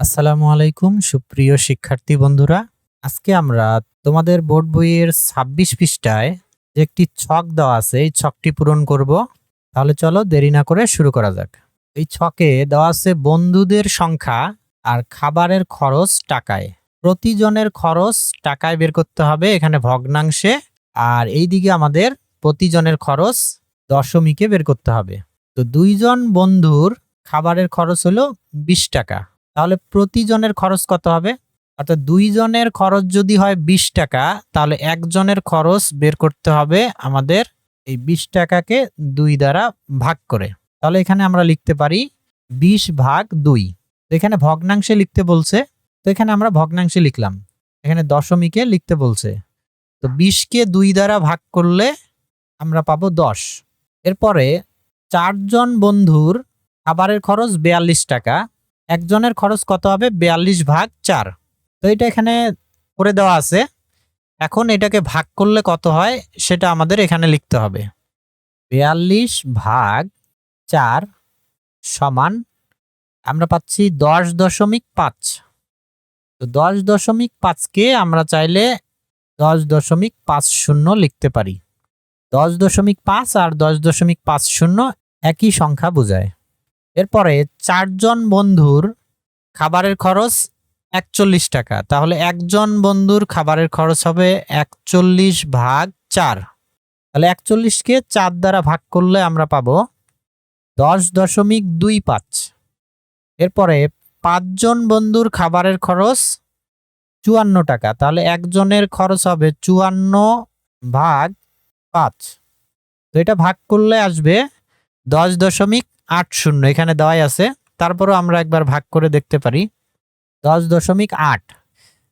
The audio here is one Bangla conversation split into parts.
আসসালামু আলাইকুম, সুপ্রিয় শিক্ষার্থী বন্ধুরা। আজকে আমরা তোমাদের বোর্ড বইয়ের ছাব্বিশ পৃষ্ঠায় যে একটি ছক দেওয়া আছে, এই ছকটি পূরণ করব। তাহলে চলো দেরি না করে শুরু করা যাক। এই ছকে দেওয়া আছে বন্ধুদের সংখ্যা আর খাবারের খরচ টাকায়। প্রতিজনের খরচ টাকায় বের করতে হবে এখানে ভগ্নাংশে, আর এইদিকে আমাদের প্রতিজনের খরচ দশমিকে বের করতে হবে। তো দুইজন বন্ধুর খাবারের খরচ হলো বিশ টাকা। তাহলে প্রতিজনের খরচ কত হবে? অর্থাৎ দুইজনের খরচ যদি হয় বিশ টাকা, তাহলে একজনের খরচ বের করতে হবে আমাদের এই বিশ টাকাকে দুই দ্বারা ভাগ করে। তাহলে এখানে আমরা লিখতে পারি বিশ ভাগ দুই। এখানে ভগ্নাংশে লিখতে বলছে, তো এখানে আমরা ভগ্নাংশে লিখলাম। এখানে দশমিকে লিখতে বলছে। তো বিশকে দুই দ্বারা ভাগ করলে আমরা পাবো দশ। এরপরে চারজন বন্ধুর খাবারের খরচ বিয়াল্লিশ টাকা একজনের খরচ কত হবে? বিয়াল্লিশ ভাগ চার। তো এটা এখানে করে দেওয়া আছে। এখন এটাকে ভাগ করলে কত হয়? সেটা আমাদের এখানে লিখতে হবে। বিয়াল্লিশ ভাগ চার সমান, আমরা পাচ্ছি দশ দশমিক পাঁচ। তো দশ দশমিক পাঁচকে আমরা চাইলে দশ দশমিক পাঁচ শূন্য লিখতে পারি। দশ দশমিক পাঁচ আর দশ দশমিক পাঁচ শূন্য একই সংখ্যা বোঝায়। এরপরে চারজন বন্ধুর খাবারের খরচ একচল্লিশ টাকা। তাহলে একজন বন্ধুর খাবারের খরচ হবে একচল্লিশ ভাগ চার। তাহলে একচল্লিশকে চার দ্বারা ভাগ করলে আমরা পাবো দশ দশমিক দুই পাঁচ। এরপরে পাঁচজন বন্ধুর খাবারের খরচ চুয়ান্ন টাকা। তাহলে একজনের খরচ হবে চুয়ান্ন ভাগ পাঁচ। তো এটা ভাগ করলে আসবে দশ দশমিক আট শূন্য, এখানে দেওয়াই আছে। তারপরও আমরা একবার ভাগ করে দেখতে পারি। দশ দশমিক আট,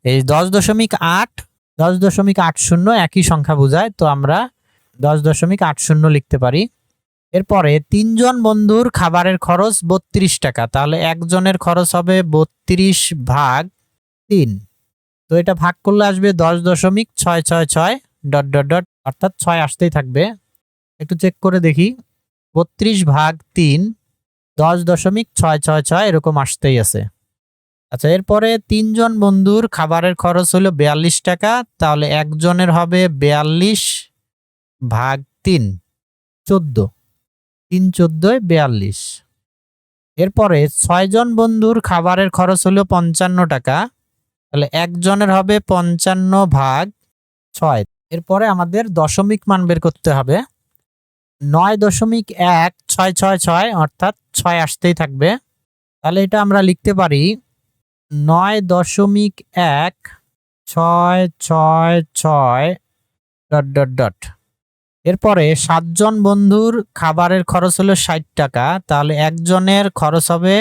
এই দশ দশমিক আট, দশ দশমিক আট শূন্য একই সংখ্যা বোঝায়, তো আমরা দশ দশমিক আট শূন্য লিখতে পারি। এরপরে তিনজন বন্ধুর খাবারের খরচ বত্রিশ টাকা, তাহলে একজনের খরচ হবে বত্রিশ ভাগ তিন। তো এটা ভাগ করলে আসবে দশ দশমিক ছয় ছয় ছয় ডট ডট ডট, অর্থাৎ ছয় আসতেই থাকবে। একটু চেক করে দেখি। বত্রিশ ভাগ তিন, দশ দশমিক ছয় ছয় ছয় এরকম আসতেই আছে। আচ্ছা এরপরে তিনজন বন্ধুর খাবারের খরচ হলো বিয়াল্লিশ টাকা, তাহলে একজনের হবে বিয়াল্লিশ ভাগ তিন, চোদ্দ। তিন চোদ্দোয় বিয়াল্লিশ। এরপরে ছয়জন বন্ধুর খাবারের খরচ হলো পঞ্চান্ন টাকা, তাহলে একজনের হবে পঞ্চান্ন ভাগ ছয়। এরপরে আমাদের দশমিক মান বের করতে হবে। নয় দশমিক এক ছয় ছয় ছয় অর্থাৎ ছয় আসতেই থাকবে। তাহলে এটা আমরা লিখতে পারি নয় দশমিক এক ছয় ছয় ছয় ডট ডট ডট। এরপরে সাতজন বন্ধুর খাবারের খরচ হলো ষাট টাকা, তাহলে একজনের খরচ হবে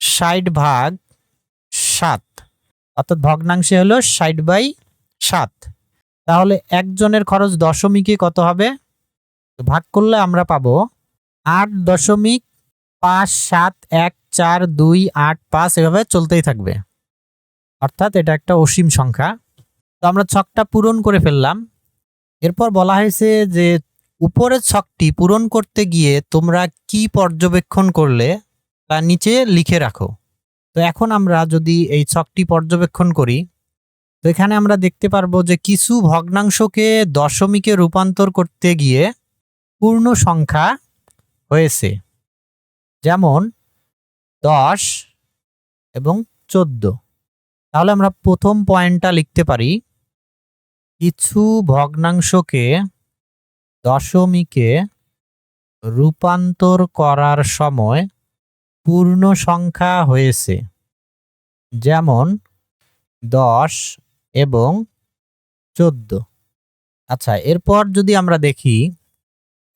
ষাট ভাগ সাত, অর্থাৎ ভগ্নাংশে হলো ষাট বাই সাত। তাহলে একজনের খরচ দশমিকে কত হবে? ভাগ করলে আমরা পাবো আট দশমিক পাঁচ সাত এক চার দুই আট পাঁচ, এভাবে চলতেই থাকবে। অর্থাৎ এটা একটা অসীম সংখ্যা। তো আমরা ছকটা পূরণ করে ফেললাম। এরপর বলা হয়েছে যে উপরের ছকটি পূরণ করতে গিয়ে তোমরা কি পর্যবেক্ষণ করলে তা নিচে লিখে রাখো। তো এখন আমরা যদি এই ছকটি পর্যবেক্ষণ করি, তো এখানে আমরা দেখতে পারব যে কিছু ভগ্নাংশকে দশমিকে রূপান্তর করতে গিয়ে পূর্ণ সংখ্যা হয়েছে। যেমন দশ এবং চোদ্দ। তাহলে আমরা প্রথম পয়েন্টটা লিখতে পারি, কিছু ভগ্নাংশকে দশমিকে রূপান্তর করার সময় পূর্ণ সংখ্যা হয়েছে। যেমন দশ এবং চোদ্দ। আচ্ছা এরপর যদি আমরা দেখি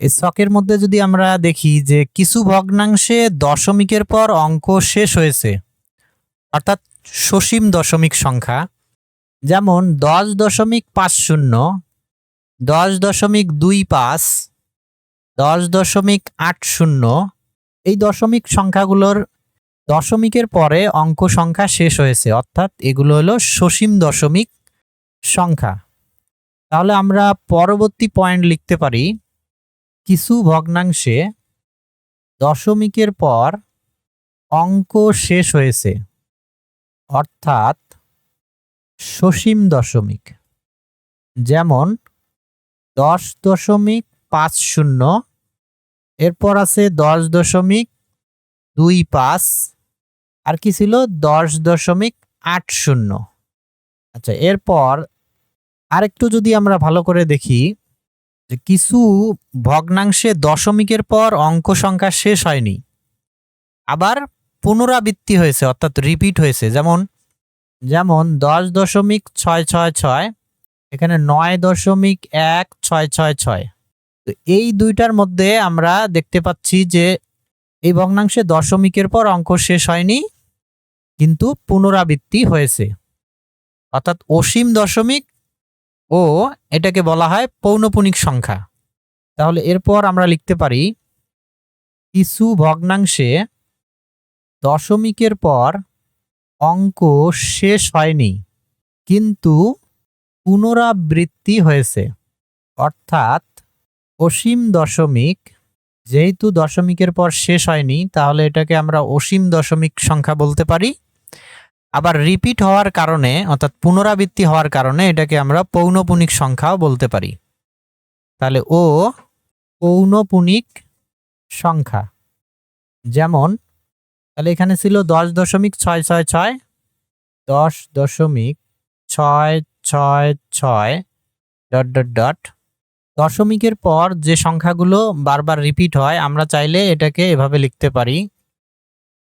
এই ছকের মধ্যে যদি আমরা দেখি যে কিছু ভগ্নাংশে দশমিকের পর অঙ্ক শেষ হয়েছে, অর্থাৎ সসীম দশমিক সংখ্যা, যেমন দশ দশমিক পাঁচ শূন্য, দশ দশমিক দুই পাঁচ, দশ দশমিক আট শূন্য, এই দশমিক সংখ্যাগুলোর দশমিকের পরে অঙ্ক সংখ্যা শেষ হয়েছে, অর্থাৎ এগুলো হলো সসীম দশমিক সংখ্যা। তাহলে আমরা পরবর্তী পয়েন্ট লিখতে পারি। কিছু ভগ্নাংশে দশমিকের পর অঙ্ক শেষ হয়েছে। অর্থাৎ সসীম দশমিক। যেমন দশ দশমিক পাঁচ শূন্য, এরপর আছে দশ দশমিক দুই পাঁচ, আর কি ছিল? দশ দশমিক আট শূন্য। আচ্ছা এরপর আরেকটু যদি আমরা ভালো করে দেখি যে কিছু ভগ্নাংশে দশমিকের পর অঙ্ক সংখ্যা শেষ হয়নি। আবার পুনরাবৃত্তি হয়েছে, অর্থাৎ রিপিট হয়েছে। যেমন যেমন দশ দশমিক ছয় ছয় ছয়, এখানে নয় দশমিক এক ছয় ছয় ছয়। তো এই দুইটার মধ্যে আমরা দেখতে পাচ্ছি যে এই ভগ্নাংশে দশমিকের পর অঙ্ক শেষ হয়নি, কিন্তু পুনরাবৃত্তি হয়েছে। অর্থাৎ অসীম দশমিক ও এটাকে বলা হয় পৌনপুনিক সংখ্যা। তাহলে এরপর আমরা লিখতে পারি, কিছু ভগ্নাংশে দশমিকের পর অঙ্ক শেষ হয়নি, কিন্তু পুনরাবৃত্তি হয়েছে। অর্থাৎ অসীম দশমিক, যেহেতু দশমিকের পর শেষ হয়নি, তাহলে এটাকে আমরা অসীম দশমিক সংখ্যা বলতে পারি। আবার রিপিট হওয়ার কারণে, অর্থাৎ পুনরাবৃত্তি হওয়ার কারণে এটাকে আমরা পৌনপুনিক সংখ্যাও বলতে পারি। তাহলে ও পৌনপুনিক সংখ্যা। যেমন, তাহলে এখানে ছিল দশ দশমিক ছয় ছয় ছয়, দশ দশমিক ছয় ছয় ছয়, ডট ডট ডট। দশমিকের পর যে সংখ্যাগুলো বারবার রিপিট হয়, আমরা চাইলে এটাকে এভাবে লিখতে পারি।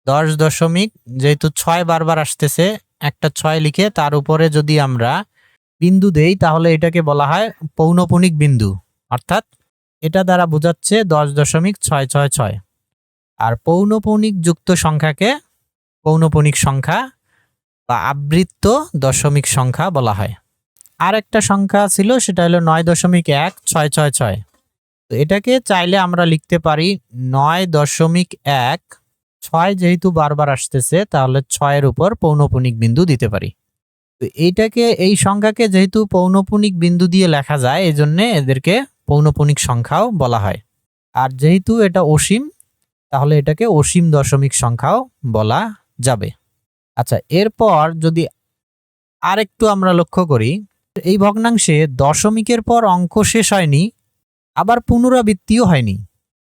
দশ দশমিক যেহেতু ছয় বারবার আসতেছে, একটা ছয় লিখে তার উপরে যদি আমরা বিন্দু দেই, তাহলে এটাকে বলা হয় পৌনপুনিক বিন্দু। অর্থাৎ এটা দ্বারা বোঝাচ্ছে দশ দশমিক ছয় ছয় ছয়। আর পৌনপৌনিক যুক্ত সংখ্যাকে পৌনপৌনিক সংখ্যা বা আবৃত্ত দশমিক সংখ্যা বলা হয়। আর একটা সংখ্যা ছিল, সেটা হলো নয় দশমিক এক ছয় ছয় ছয়। তো এটাকে চাইলে আমরা লিখতে পারি নয় দশমিক এক ছয় যেহেতু বারবার আসতেছে, তাহলে ছয়ের উপর পৌনপুনিক বিন্দু দিতে পারি। তো এইটাকে, এই সংখ্যাকে যেহেতু পৌনপুনিক বিন্দু দিয়ে লেখা যায় এই জন্য এদেরকে পৌনপুনিক সংখ্যাও বলা হয়। আর যেহেতু এটা অসীম, তাহলে এটাকে অসীম দশমিক সংখ্যাও বলা যাবে। আচ্ছা এরপর যদি আরেকটু আমরা লক্ষ্য করি, এই ভগ্নাংশে দশমিকের পর অঙ্ক শেষ হয়নি, আবার পুনরাবৃত্তিও হয়নি।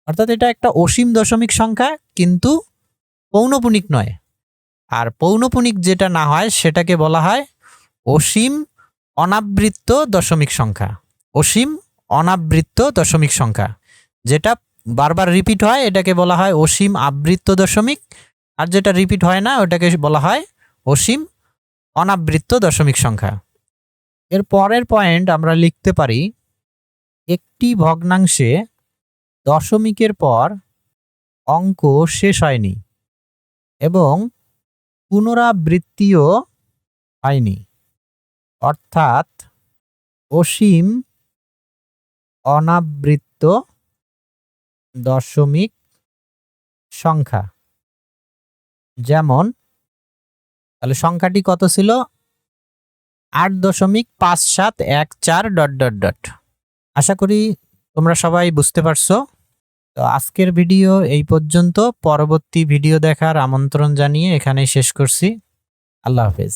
অর্থাৎ এটা একটা অসীম দশমিক সংখ্যা, কিন্তু পৌনপুনিক নয়। আর পৌনপুনিক যেটা না হয়, সেটাকে বলা হয় অসীম অনাবৃত্ত দশমিক সংখ্যা। অসীম অনাবৃত্ত দশমিক সংখ্যা। যেটা বারবার রিপিট হয়, এটাকে বলা হয় অসীম আবৃত্ত দশমিক। আর যেটা রিপিট হয় না, ওটাকে বলা হয় অসীম অনাবৃত্ত দশমিক সংখ্যা। এর পরের পয়েন্ট আমরা লিখতে পারি, একটি ভগ্নাংশে দশমিকের পর অঙ্ক শেষ হয়নি। এবং পুনরাবৃত্তিও হয়নি। অর্থাৎ অসীম অনাবৃত্ত দশমিক সংখ্যা। যেমন, তাহলে সংখ্যাটি কত ছিল? আট দশমিক পাঁচ সাত এক চার ডট ডট ডট। আশা করি তোমরা সবাই বুঝতে পারছ। তো আজকের ভিডিও এই পর্যন্ত। পরবর্তী ভিডিও দেখার আমন্ত্রণ জানিয়ে এখানেই শেষ করছি। আল্লাহ হাফেজ।